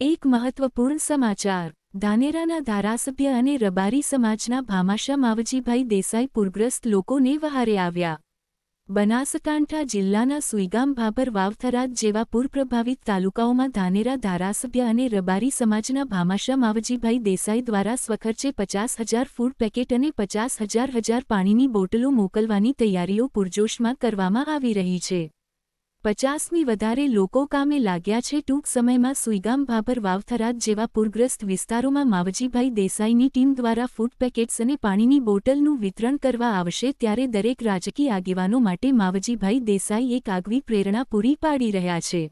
એક મહત્વપૂર્ણ સમાચાર. ધાનેરાના ધારાસભ્ય અને રબારી સમાજના ભામાશા માવજીભાઈ દેસાઈ પૂરગ્રસ્ત લોકોને વહારે આવ્યા. બનાસકાંઠા જિલ્લાના સુઈગામ ભાભર વાવથરાદ જેવા પૂરપ્રભાવિત તાલુકાઓમાં ધાનેરા ધારાસભ્ય અને રબારી સમાજના ભામાશા માવજીભાઈ દેસાઈ દ્વારા સ્વખર્ચે પચાસ હજાર ફૂડ પેકેટ અને પચાસ હજાર હજાર પાણીની બોટલો મોકલવાની તૈયારીઓ પૂરજોશમાં કરવામાં આવી રહી છે. પચાસમી વધારે લોકો કામે લાગ્યા છે ટૂંક સમયમાં સુઈગામ ભાભર વાવથરાદ જેવા પૂરગ્રસ્ત વિસ્તારોમાં માવજીભાઈ દેસાઈની ટીમ દ્વારા ફૂડ પેકેટ્સ અને પાણીની બોટલનું વિતરણ કરવા આવશે ત્યારે દરેક રાજકીય આગેવાનો માટે માવજીભાઈ દેસાઈ એક આગવી પ્રેરણા પૂરી પાડી રહ્યા છે.